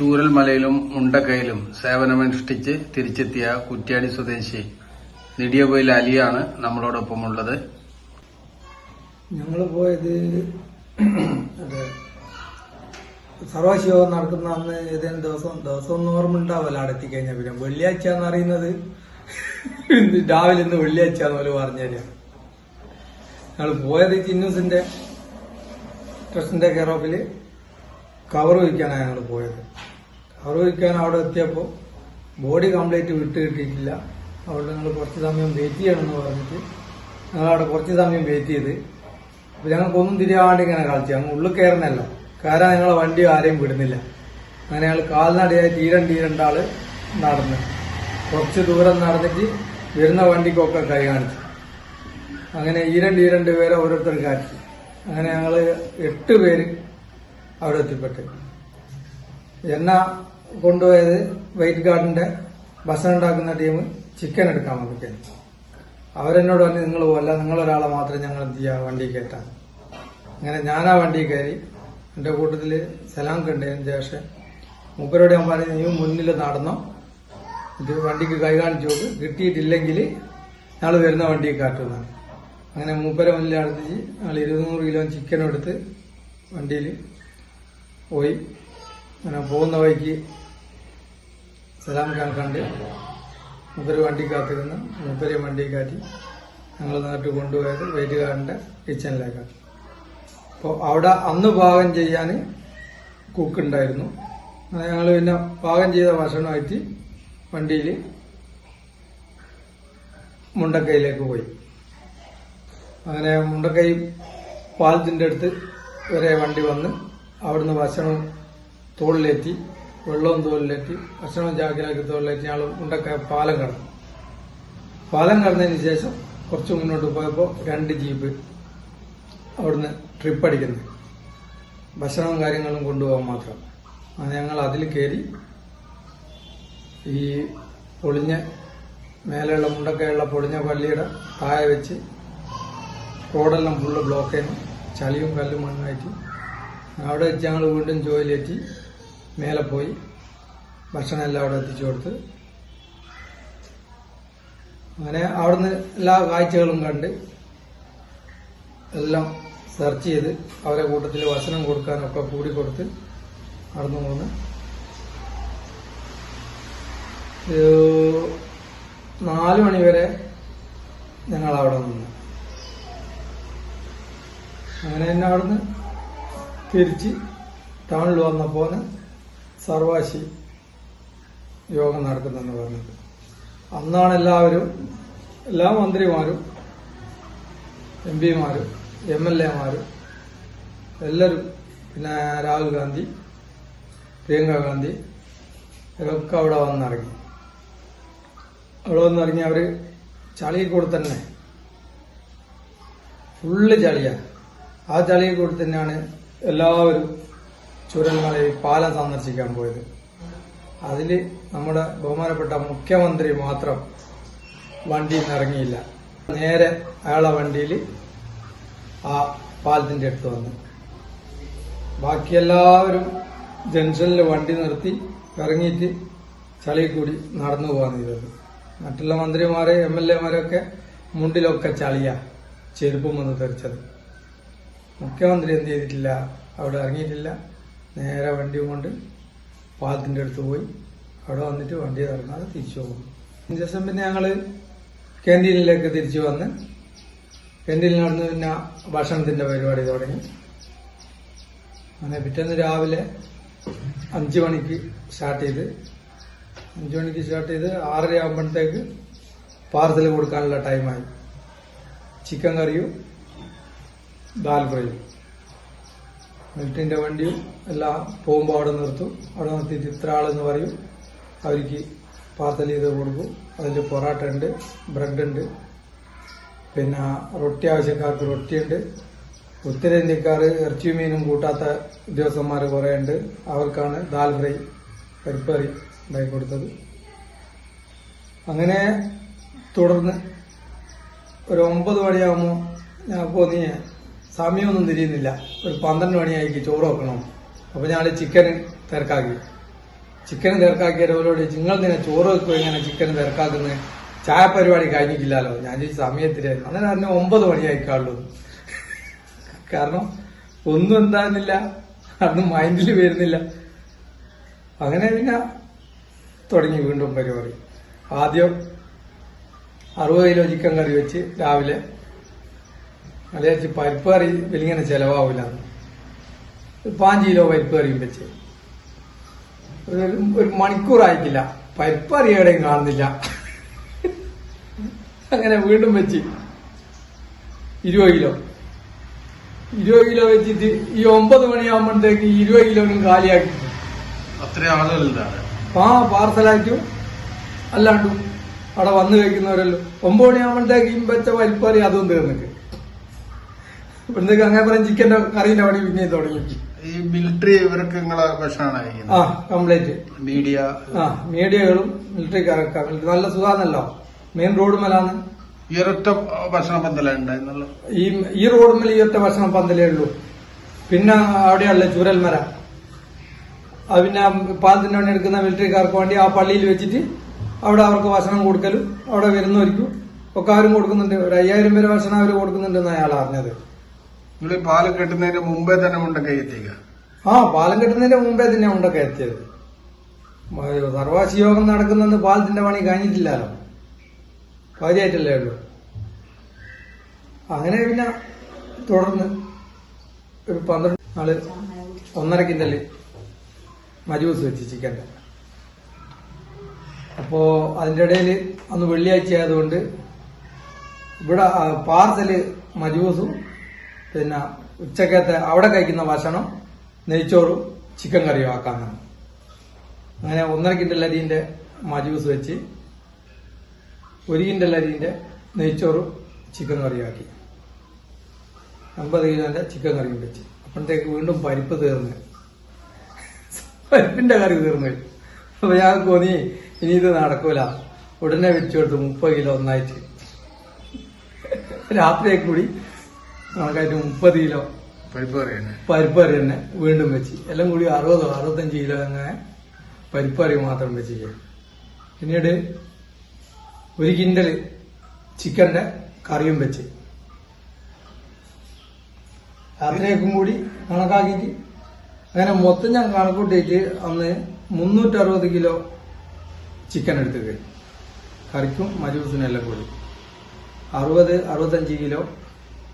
ചൂരൽമലയിലും മുണ്ടക്കയിലും സേവനമനുഷ്ഠിച്ച് തിരിച്ചെത്തിയ കുറ്റ്യാടി സ്വദേശി നെടിയബോയിൽ അലിയാണ് നമ്മളോടൊപ്പം ഉള്ളത് ഞങ്ങൾ പോയത് സർവശിവം നടക്കുന്ന അന്ന് ഏതെങ്കിലും ദിവസം ദിവസം ഒന്നും ഓർമ്മ ഉണ്ടാവില്ല. അവിടെ എത്തിക്കഴിഞ്ഞാൽ പിന്നെ വെള്ളിയാഴ്ച എന്ന് അറിയുന്നത് രാവിലെ ഇന്ന് വെള്ളിയാഴ്ച എന്ന് പോലെ പറഞ്ഞുതരാം ഞങ്ങൾ പോയത് ചിന്നൂസിന്റെ ട്രസ്റ്റിന്റെ കെയർ ഓഫിൽ. കവർ വയ്ക്കാനാണ് ഞങ്ങൾ പോയത്. കവർ അവിടെ എത്തിയപ്പോൾ ബോഡി കംപ്ലീറ്റ് വിട്ട് കിട്ടിയിട്ടില്ല അവിടെ ഞങ്ങൾ കുറച്ച് സമയം വെയിറ്റ് ചെയ്യണമെന്ന് പറഞ്ഞിട്ട് ഞങ്ങൾ അവിടെ കുറച്ച് സമയം വെയിറ്റ് ചെയ്ത്. അപ്പൊ ഞങ്ങൾക്കൊന്നും തിരിയാണ്ട് ഇങ്ങനെ കളിച്ചു. ഞങ്ങൾ ഉള്ളിൽ കയറുന്നല്ല കാരണം ഞങ്ങളെ വണ്ടി ആരെയും വിടുന്നില്ല. അങ്ങനെ ഞങ്ങൾ കാൽനടയായി തീരം തീരണ്ടാൾ നടന്ന്. കുറച്ച് ദൂരം നടന്നിട്ട് വരുന്ന വണ്ടിക്കൊക്കെ കൈ കാണിച്ചു. അങ്ങനെ ഈരണ്ട് ഈരണ്ട് പേരെ ഓരോരുത്തർ കാറ്റി അങ്ങനെ ഞങ്ങൾ എട്ട് പേര് അവിടെ എത്തിപ്പെട്ടു. എണ്ണ കൊണ്ടുപോയത് വെയിറ്റ് ഗാർഡിന്റെ ഭക്ഷണം ഉണ്ടാക്കുന്ന ടീം ചിക്കൻ എടുക്കാൻ വന്നിരിക്കാൻ അവരെന്നോട് പറഞ്ഞു നിങ്ങൾ പോകല്ല നിങ്ങളൊരാളെ മാത്രം ഞങ്ങൾ എന്ത് ചെയ്യുക വണ്ടി കയറ്റാം അങ്ങനെ ഞാനാ വണ്ടി കയറി എന്റെ കൂട്ടത്തിൽ സലാം കണ്ടതിന് ശേഷം മൂപ്പരോട് ഞാൻ പറഞ്ഞു നീ മുന്നിൽ നടന്നോ. ഇത് വണ്ടിക്ക് കൈ കാണിച്ചു നോക്ക് കിട്ടിയിട്ടില്ലെങ്കിൽ ഞങ്ങൾ വരുന്ന വണ്ടി കാട്ടുന്നതാണ് അങ്ങനെ മൂപ്പര മുന്നിൽ അടുത്ത് ഞങ്ങൾ ഇരുന്നൂറ് കിലോ ചിക്കനും എടുത്ത് വണ്ടിയിൽ പോയി. അങ്ങനെ പോകുന്ന വഴിക്ക് സലാം ഖാൻ കണ്ട് മുപ്പര് വണ്ടി കാത്തിരുന്ന്. മൂപ്പരെ വണ്ടി കാറ്റി ഞങ്ങൾ നാട്ടിൽ കൊണ്ടുപോയത് വെയിറ്റുകാരന്റെ കിച്ചണിലേക്കാണ് അപ്പോൾ അവിടെ അന്ന് പാകം ചെയ്യാൻ കുക്ക് ഉണ്ടായിരുന്നു ഞങ്ങൾ പിന്നെ പാകം ചെയ്ത ഭക്ഷണമായിട്ട് വണ്ടിയിൽ മുണ്ടക്കൈയിലേക്ക് പോയി. അങ്ങനെ മുണ്ടക്കൈ പാലത്തിന്റെ അടുത്ത് വരെ വണ്ടി വന്ന് അവിടുന്ന് ഭക്ഷണം തോളിലെത്തി വെള്ളവും തോളിലെത്തി ഭക്ഷണം ചാക്കിലാക്കി തോളിലെത്തി ഞങ്ങൾ ഉണ്ടൊക്കെ പാലം കടന്നു. പാലം കടന്നതിന് ശേഷം കുറച്ച് മുന്നോട്ട് പോയപ്പോൾ രണ്ട് ജീപ്പ് അവിടുന്ന് ട്രിപ്പ് അടിക്കുന്നത് ഭക്ഷണവും കാര്യങ്ങളും കൊണ്ടുപോകാൻ മാത്രം. അത് ഞങ്ങൾ അതിൽ കയറി ഈ പൊളിഞ്ഞ മേലെയുള്ള മുണ്ടക്കയുള്ള പൊളിഞ്ഞ പള്ളിയുടെ താഴെ വെച്ച് റോഡെല്ലാം ഫുള്ള് ബ്ലോക്ക് ചെയ്യുന്നു. ചളിയും കല്ലും മണ്ണായിട്ട് അവിടെ വെച്ച് ഞങ്ങൾ വീണ്ടും ജോലിയെത്തി. മേലെ പോയി ഭക്ഷണം എല്ലാം അവിടെ എത്തിച്ചു കൊടുത്ത്. അങ്ങനെ അവിടുന്ന് എല്ലാ കാഴ്ചകളും കണ്ട് എല്ലാം സെർച്ച് ചെയ്ത് അവരെ കൂട്ടത്തിൽ വസനം കൊടുക്കാനൊക്കെ കൂടി കൊടുത്ത് നടന്നു പോന്ന് നാല് മണി വരെ ഞങ്ങൾ അവിടെ നിന്നു. അങ്ങനെ തന്നെ അവിടുന്ന് തിരിച്ച് ടൗണിൽ വന്നപ്പോൾ സർവാശി യോഗം നടക്കുന്നെന്ന് പറഞ്ഞത് അന്നാണ് എല്ലാവരും എല്ലാ മന്ത്രിമാരും എം പിമാരും എം എൽ എമാരും എല്ലാവരും പിന്നെ രാഹുൽ ഗാന്ധി പ്രിയങ്ക ഗാന്ധി ഇവരൊക്കെ അവിടെ വന്നിറങ്ങി. അവിടെ വന്നിറങ്ങി അവർ ചളിയിൽ കൂടെ തന്നെ. ഫുള്ള് ചളിയാ. ആ ചളിയിൽ കൂടെ തന്നെയാണ് എല്ലാവരും ചുരൽമലയിൽ പാലം സന്ദർശിക്കാൻ പോയത്. അതിൽ നമ്മുടെ ബഹുമാനപ്പെട്ട മുഖ്യമന്ത്രി മാത്രം വണ്ടിയിൽ നിന്ന് ഇറങ്ങിയില്ല. നേരെ അയാളെ വണ്ടിയിൽ ആ പാലത്തിന്റെ അടുത്ത് വന്നു. ബാക്കി എല്ലാവരും ജംഗ്ഷനിൽ വണ്ടി നിർത്തി ഇറങ്ങിയിട്ട് ചളിയിൽ കൂടി നടന്നു പോകാൻ ചെയ്തത്. മറ്റുള്ള മന്ത്രിമാരെ എം എൽ എമാരൊക്കെ മുണ്ടിലൊക്കെ ചളിയാ ചെരുപ്പും വന്ന് തെറിച്ചത്. മുഖ്യമന്ത്രി എന്ത് ചെയ്തിട്ടില്ല? അവിടെ ഇറങ്ങിയിട്ടില്ല. നേരെ വണ്ടിയും കൊണ്ട് പാലത്തിന്റെ അടുത്ത് പോയി. അവിടെ വന്നിട്ട് വണ്ടി ഇറങ്ങാതെ തിരിച്ചു പോകും. ശേഷം പിന്നെ ഞങ്ങൾ ക്യാന്റീനിലേക്ക് തിരിച്ചു വന്ന് ക്യാന്റീനിൽ നടന്ന് പിന്നെ ഭക്ഷണത്തിന്റെ പരിപാടി തുടങ്ങി. അങ്ങനെ പിറ്റേന്ന് രാവിലെ അഞ്ചു മണിക്ക് സ്റ്റാർട്ട് ചെയ്ത് അഞ്ചു മണിക്ക് സ്റ്റാർട്ട് ചെയ്ത് ആറര ആകുമ്പോഴത്തേക്ക് പാർസൽ കൊടുക്കാനുള്ള ടൈമായി ചിക്കൻ കറിയും ദാൽ ഫ്രൈയും. മിൽറ്റിന്റെ വണ്ടിയും എല്ലാം പോകുമ്പോൾ അവിടെ നിർത്തും. അവിടെ നിർത്തിയിട്ട് ഇത്ര ആളെന്ന് പറയും. അവർക്ക് പാർസൽ ചെയ്ത് കൊടുക്കും. അതിൽ പൊറാട്ട ഉണ്ട് ബ്രെഡ് ഉണ്ട് പിന്നെ റൊട്ടി ആവശ്യക്കാർക്ക് റൊട്ടിയുണ്ട്. ഉത്തരേന്ത്യക്കാർ ഇറച്ചിയും മീനും കൂട്ടാത്ത ഉദ്യോഗസ്ഥന്മാർ കുറേ ഉണ്ട് അവർക്കാണ് ദാൽ ഫ്രൈ പരിപ്പ് കറി ഉണ്ടാക്കി കൊടുത്തത്. അങ്ങനെ തുടർന്ന് ഒരു ഒമ്പത് മണിയാകുമ്പോൾ ഞാൻ പോന്നി സമയമൊന്നും തിരിയുന്നില്ല. ഒരു പന്ത്രണ്ട് മണിയായിക്ക് ചോറ് വെക്കണം. അപ്പൊ ഞാൻ ചിക്കൻ തിരക്കാക്കി. ചിക്കൻ തിരക്കാക്കിയവരോട് നിങ്ങൾ നിന്നെ ചോറ് വെക്കുക ഇങ്ങനെ ചിക്കൻ തിരക്കാക്കുന്നത്? ചായ പരിപാടി കഴിഞ്ഞിട്ടില്ലല്ലോ. ഞാൻ ഈ സമയത്തിലായിരുന്നു അങ്ങനെ അറിഞ്ഞ ഒമ്പത് മണിയായിക്കാളൂ കാരണം ഒന്നും എന്താകുന്നില്ല. അന്ന് മൈൻഡിൽ വരുന്നില്ല. അങ്ങനെ പിന്നെ തുടങ്ങി വീണ്ടും പരിപാടി. ആദ്യം അറുപത് കിലോ ചിക്കൻ കറി വെച്ച് രാവിലെ മലയാളി പരിപ്പ് കറി വലിങ്ങനെ ചെലവാവില്ല പാഞ്ച് കിലോ പരിപ്പ് കറിയും വെച്ച്. ഒരു മണിക്കൂറായിട്ടില്ല. പരിപ്പ് കറി എവിടെയും കാണുന്നില്ല. അങ്ങനെ വീണ്ടും വെച്ച്. ഇരുപത് കിലോ. ഇരുപത് കിലോ വെച്ചിട്ട് ഈ ഒമ്പത് മണിയാകുമ്പോഴത്തേക്ക് ഇരുപത് കിലോനും കാലിയാക്കി. അത്ര ആളുകളുണ്ടാണ് ആ പാർസലായിട്ടും അല്ലാണ്ടും അവിടെ വന്നു കഴിക്കുന്നവരല്ലോ. ഒമ്പത് മണിയാകുമ്പോഴത്തേക്ക് വെച്ച വെച്ച കറി അതും തീർന്നിട്ട്. ഇപ്പോഴത്തേക്ക് അങ്ങനെ പറഞ്ഞ ചിക്കന്റെ കറീന്റെ പണി പിന്നെ തുടങ്ങി. ഈ മിലിറ്ററി ഇവർക്ക് നിങ്ങളെ ഭക്ഷണമാണ് ആ കംപ്ലീറ്റ് മീഡിയ ആ മീഡിയകളും മിലിറ്ററിക്കാരൊക്കെ നല്ല സുഖാന്നല്ലോ. മെയിൻ റോഡ് മേലാണ്. ഈ ഒരൊറ്റ ഭക്ഷണ പന്തലുണ്ടായിരുന്നല്ലോ ഈ ഈ റോഡ് മേലെ ഈ ഒറ്റ ഭക്ഷണം പന്തലേ ഉള്ളൂ. പിന്നെ അവിടെയുള്ള ചുരൽമര അത് പിന്നെ പാലത്തിന്റെ പണി എടുക്കുന്ന മിലിറ്ററിക്കാർക്ക് വേണ്ടി ആ പള്ളിയിൽ വെച്ചിട്ട് അവിടെ അവർക്ക് ഭക്ഷണം കൊടുക്കലും അവിടെ വരുന്നവർക്കും ഒക്കെ അവരും കൊടുക്കുന്നുണ്ട്. ഒരു അയ്യായിരം പേര് ഭക്ഷണം അവർ കൊടുക്കുന്നുണ്ടെന്ന് അയാൾ അറിഞ്ഞത്. നിങ്ങൾ പാൽ കെട്ടുന്നതിന് മുമ്പേ തന്നെ മുണ്ടൊക്കെ എത്തിക്കുക ആ പാലം കെട്ടുന്നതിന്റെ മുമ്പേ തന്നെ ഉണ്ടൊക്കെ എത്തിയത്. സർവാശി യോഗം നടക്കുന്നെന്ന് പാലത്തിന്റെ പണി കഴിഞ്ഞിട്ടില്ലല്ലോ. കാര്യമായിട്ടല്ലേ ഉള്ളൂ. അങ്ങനെ പിന്നെ തുടർന്ന് ഒരു പന്ത്രണ്ട് നാൾ ഒന്നര കിൻഡൽ മജൂസ് വെച്ച് ചിക്കന്റെ അപ്പോ അതിന്റെ ഇടയിൽ അന്ന് വെള്ളിയാഴ്ച ആയതുകൊണ്ട് ഇവിടെ പാർസൽ മജൂസും പിന്നെ ഉച്ചക്കത്തെ അവിടെ കഴിക്കുന്ന ഭക്ഷണം നെയ്ച്ചോറും ചിക്കൻ കറിയും ആക്കാനാണ് അങ്ങനെ ഒന്നര കിൻഡൽ അരിന്റെ മജൂസ് വെച്ച് ഒരു കിൻഡൽ അരിന്റെ നെയ്ച്ചോറും ചിക്കൻ കറിയും ആക്കി. അമ്പത് കിലോന്റെ ചിക്കൻ കറിയും വെച്ച്. അപ്പോഴത്തേക്ക് വീണ്ടും പരിപ്പ് തീർന്ന്. പരിപ്പിന്റെ കറി തീർന്നു. അപ്പൊ ഞാൻ തോന്നി ഇനി ഇത് നടക്കൂല. ഉടനെ വെച്ചു കൊടുത്തു മുപ്പത് കിലോ ഒന്നായിട്ട്. രാത്രിയെ കൂടി കണക്കായിട്ട് മുപ്പത് കിലോ പരിപ്പ് പറയുന്നത് പരിപ്പ് കറി തന്നെ വീണ്ടും വെച്ച്. എല്ലാം കൂടി അറുപതോ അറുപത്തഞ്ച് കിലോ അങ്ങനെ പരിപ്പ് കറി മാത്രം വെച്ച് പിന്നീട് ഒരു കിൻഡൽ ചിക്കന്റെ കറിയും വെച്ച്. രാത്രിയേക്കും കൂടി കണക്കാക്കിയിട്ട് അങ്ങനെ മൊത്തം ഞാൻ കണക്കൂട്ടിയിട്ട് അന്ന് മുന്നൂറ്ററുപത് കിലോ ചിക്കൻ എടുത്ത് കറിക്കും മജൂസിനും എല്ലാം കൂടി. അറുപത് അറുപത്തഞ്ച് കിലോ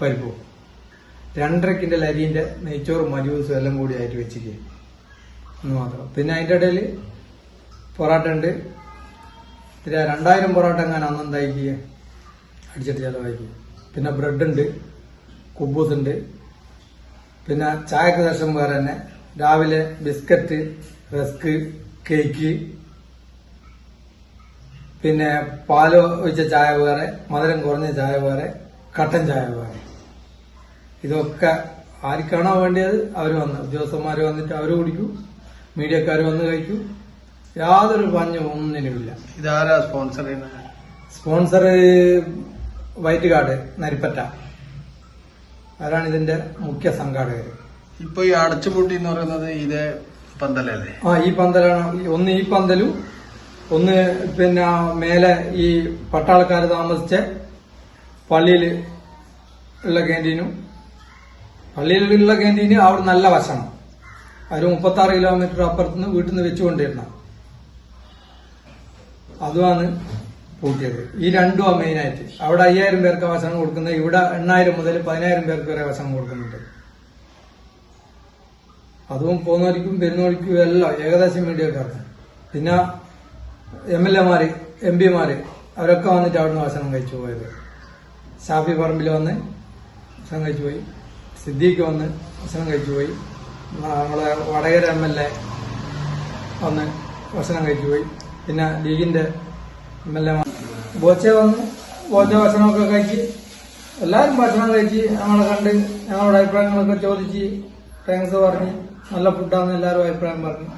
പരിപ്പും. രണ്ടര കിൻഡൽ അരിന്റെ നെയ്ച്ചോറും മജൂസും എല്ലാം കൂടി ആയിട്ട് വെച്ചിരിക്കുക എന്ന് മാത്രം. പിന്നെ അതിന്റെ ഇടയിൽ പൊറോട്ട ഉണ്ട്. പിന്നെ രണ്ടായിരം പൊറോട്ട എങ്ങനെ എന്തായിരിക്കുക അടിച്ചിട്ട് ചിലവാക്കി. പിന്നെ ബ്രെഡ് ഉണ്ട്. കുബൂസ് ഉണ്ട്. പിന്നെ ചായക്ക് ശേഷം വേറെ തന്നെ രാവിലെ ബിസ്ക്കറ്റ് റസ്ക് കേക്ക്. പിന്നെ പാൽ ഒഴിച്ച ചായ വേറെ മധുരം കുറഞ്ഞ ചായ വേറെ കട്ടൻ ചായ വേറെ. ഇതൊക്കെ ആർക്കാണോ വേണ്ടിയത്? അവർ വന്ന്. ഉദ്യോഗസ്ഥന്മാർ വന്നിട്ട് അവർ കുടിക്കും. മീഡിയക്കാർ വന്ന് കഴിക്കും. യാതൊരു പഞ്ഞും ഒന്നിനുമില്ല. ഇതാരാ സ്പോൺസർ ചെയ്യുന്നത്? Sponsor white card Narippatta. അവരാണ് ഇതിന്റെ മുഖ്യ സംഘാടകർ ഇപ്പൊ ഈ അടച്ചുപൂട്ടി എന്ന് പറയുന്നത് ഇതേ പന്തലല്ലേ? ആ ഈ പന്തലാണ്. ഒന്ന് ഈ പന്തലും ഒന്ന് പിന്നെ മേലെ ഈ പട്ടാളക്കാർ താമസിച്ച പള്ളിയിൽ ഉള്ള ക്യാന്റീനും പള്ളിയിലുള്ള ക്യാന്റീന് അവിടെ നല്ല വശണം ഒരു മുപ്പത്തി ആറ് കിലോമീറ്റർ അപ്പുറത്തുനിന്ന് വീട്ടിൽ നിന്ന് വെച്ചുകൊണ്ടിരുന്ന. അതുമാണ് പൂട്ടിയത്. ഈ രണ്ടുമാണ് മെയിനായിട്ട് അവിടെ അയ്യായിരം പേർക്ക് ഭക്ഷണം കൊടുക്കുന്നത്. ഇവിടെ എണ്ണായിരം മുതൽ പതിനായിരം പേർക്ക് വരെ ഭക്ഷണം കൊടുക്കുന്നുണ്ട്. അതും പോകുന്നവർക്കും വരുന്നവർക്കും എല്ലാം ഏകദേശം മീഡിയക്കാർക്ക് പിന്നെ എം എൽ എമാര് എം പിമാര് അവരൊക്കെ വന്നിട്ട് അവിടുന്ന് ഭക്ഷണം കഴിച്ചു പോയത്. ഷാഫി പറമ്പിൽ വന്ന് ഭക്ഷണം കഴിച്ചു പോയി. സിദ്ദീഖ് വന്ന് ഭക്ഷണം കഴിച്ചു പോയി. നമ്മളെ വടകര എം എൽ എ വന്ന് ഭക്ഷണം കഴിച്ചു പോയി. പിന്നെ ലീഗിന്റെ എം എൽ എ ബോച്ച വന്ന് ബോച്ച ഭക്ഷണമൊക്കെ കഴിച്ച് എല്ലാവരും ഭക്ഷണം കഴിച്ച് ഞങ്ങളെ കണ്ട് ഞങ്ങളുടെ അഭിപ്രായങ്ങളൊക്കെ ചോദിച്ച് താങ്ക്സ് പറഞ്ഞ് നല്ല ഫുഡാന്ന് എല്ലാവരും അഭിപ്രായം പറഞ്ഞു.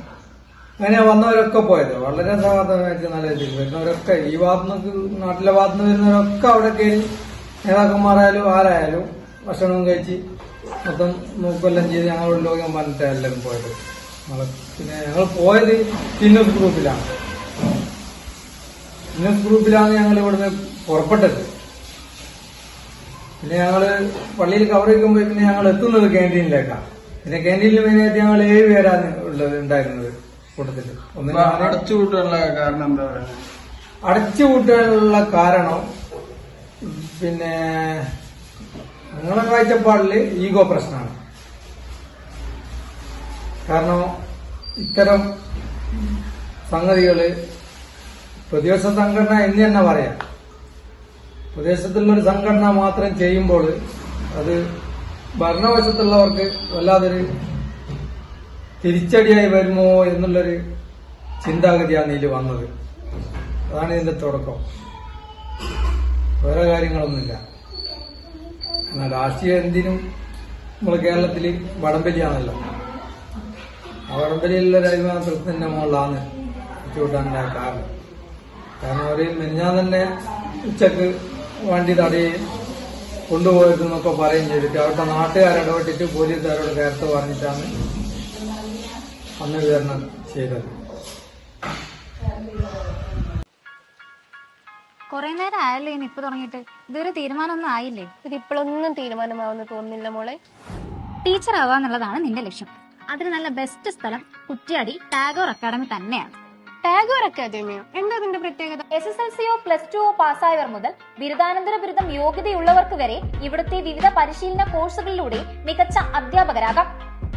അങ്ങനെ വന്നവരൊക്കെ പോയത്. വളരെ സൗഹാർദ്ദമായിട്ട് നല്ല രീതിയിൽ വരുന്നവരൊക്കെ ഈ ഭാഗത്തുനിന്ന് നാട്ടിലെ ഭാഗത്തുനിന്ന് വരുന്നവരൊക്കെ അവിടെ കയറി നേതാക്കന്മാരായാലും ആരായാലും ഭക്ഷണം കഴിച്ച് മൊത്തം മൂക്കെല്ലാം ചെയ്ത് ഞങ്ങൾ ലോകം പറഞ്ഞിട്ട് എല്ലാവരും പോയത്. പിന്നെ ഞങ്ങൾ പോയത് ഇന്നസ് ഗ്രൂപ്പിലാണ് ഇന്നസ് ഗ്രൂപ്പിലാണ് ഞങ്ങൾ ഇവിടുന്ന് പുറപ്പെട്ടത്. പിന്നെ ഞങ്ങൾ പള്ളിയിൽ കവർ വയ്ക്കുമ്പോൾ പിന്നെ ഞങ്ങൾ എത്തുന്നത് ക്യാന്റീനിലേക്കാണ് പിന്നെ ക്യാന്റീനിൽ മെയിനായിട്ട് ഞങ്ങൾ ഏഴ് പേരാണ് ഉള്ളത് ഉണ്ടായിരുന്നത് കൂട്ടത്തിൽ. ഒന്ന് അടച്ചു കൂട്ടാനുള്ള കാരണം എന്താ പറയുക അടച്ചുപൂട്ടാനുള്ള കാരണം പിന്നെ നിങ്ങളെ കാഴ്ചപ്പാടിൽ ഈഗോ പ്രശ്നമാണ്. കാരണം ഇത്തരം സംഗതികൾ പ്രദേശ സംഘടന എന്ന് തന്നെ പറയാം. പ്രദേശത്തുള്ളൊരു സംഘടന മാത്രം ചെയ്യുമ്പോൾ അത് ഭരണവശത്തുള്ളവർക്ക് വല്ലാതൊരു തിരിച്ചടിയായി വരുമോ എന്നുള്ളൊരു ചിന്താഗതിയാണ് ഇതിൽ വന്നത്. അതാണ് ഇതിന്റെ തുടക്കം. വേറെ കാര്യങ്ങളൊന്നുമില്ല. രാഷ്ട്രീയം എന്തിനും നമ്മൾ കേരളത്തിൽ വടംവലിയാണല്ലോ. ആ വടംവലിയിലുള്ള ഒരു അഭിമാനത്തിന്റെ മുകളിലാണ് ചൂട്ടാനുള്ള കാരണം. കാരണം അവർ മെനിഞ്ഞാൽ തന്നെ ഉച്ചയ്ക്ക് വണ്ടി തടയുകയും കൊണ്ടുപോയതെന്നൊക്കെ പറയുകയും ചെയ്തിട്ട് അവരുടെ നാട്ടുകാർ ഇടപെട്ടിട്ട് പോലീസുകാരോട് നേരത്തെ പറഞ്ഞിട്ടാണ് അന്ന് വിതരണം ചെയ്തത്. കുറെ നേരം ആയല്ലോ ഇനി ഇപ്പൊ തുടങ്ങിയിട്ട്? ഇതുവരെ തീരുമാനമൊന്നും ആയില്ലേ? ഇത് ഇപ്പോഴൊന്നും തീരുമാനമാവുന്ന തോന്നുന്നില്ല മോളെ. ടീച്ചർ ആവാന്നുള്ളതാണ് നിന്റെ ലക്ഷ്യം. അതിന് നല്ല ബെസ്റ്റ് സ്ഥലം കുറ്റ്യാടി ടാഗോർ അക്കാദമി തന്നെയാണ്. ടാഗോർ അക്കാദമിയോ? എന്താ അതിന്റെ പ്രത്യേകത? എസ് എസ് എൽ സിയോ പ്ലസ് ടുവോ പാസ്സായവർ മുതൽ ബിരുദാനന്തര ബിരുദം യോഗ്യതയുള്ളവർക്ക് വരെ ഇവിടുത്തെ വിവിധ പരിശീലന കോഴ്സുകളിലൂടെ മികച്ച അധ്യാപകരാകാം.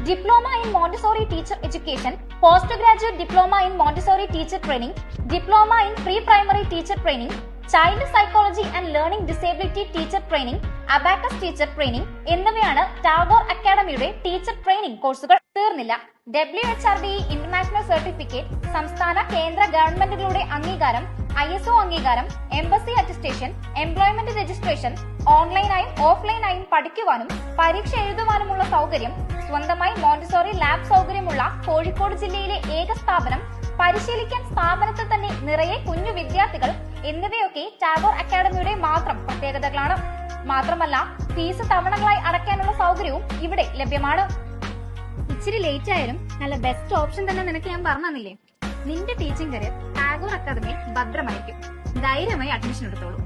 Diploma in Montessori teacher education post graduate diploma in Montessori teacher training diploma in pre primary teacher training child psychology and learning disability teacher training abacus teacher training എന്നിവയാണ് ടാഗോർ അക്കാദമിയുടെ ടീച്ചർ ട്രെയിനിംഗ് കോഴ്സുകൾ തീർന്നില്ല. W H R D international certificate സംസ്ഥാന കേന്ദ്ര ഗവൺമെന്റുകളുടെ അംഗീകാരം I S O അംഗീകാരം embassy attestation employment registration ഓൺലൈനായും ഓഫ്ലൈനായും പഠിക്കുവാനും പരീക്ഷ എഴുതുവാനുമുള്ള സൗകര്യം സ്വന്തമായി മോണ്ടിസോറി ലാബ് സൗകര്യമുള്ള കോഴിക്കോട് ജില്ലയിലെ ഏക സ്ഥാപനം പരിശീലിക്കാൻ സ്ഥാപനത്തിൽ തന്നെ നിറയെ കുഞ്ഞു വിദ്യാർത്ഥികൾ എന്നിവയൊക്കെ ടാഗോർ അക്കാദമിയുടെ മാത്രം പ്രത്യേകതകളാണ്. മാത്രമല്ല ഫീസ് തവണകളായി അടയ്ക്കാനുള്ള സൗകര്യവും ഇവിടെ ലഭ്യമാണ്. ഇച്ചിരി ലേറ്റ് ആയാലും നല്ല ബെസ്റ്റ് ഓപ്ഷൻ തന്നെ നിനക്ക് ഞാൻ പറഞ്ഞു തന്നില്ലേ? നിന്റെ ടീച്ചിങ് കരിയർ ടാഗോർ അക്കാദമി ഭദ്രമായിരിക്കും. ധൈര്യമായി അഡ്മിഷൻ എടുത്തോളൂ.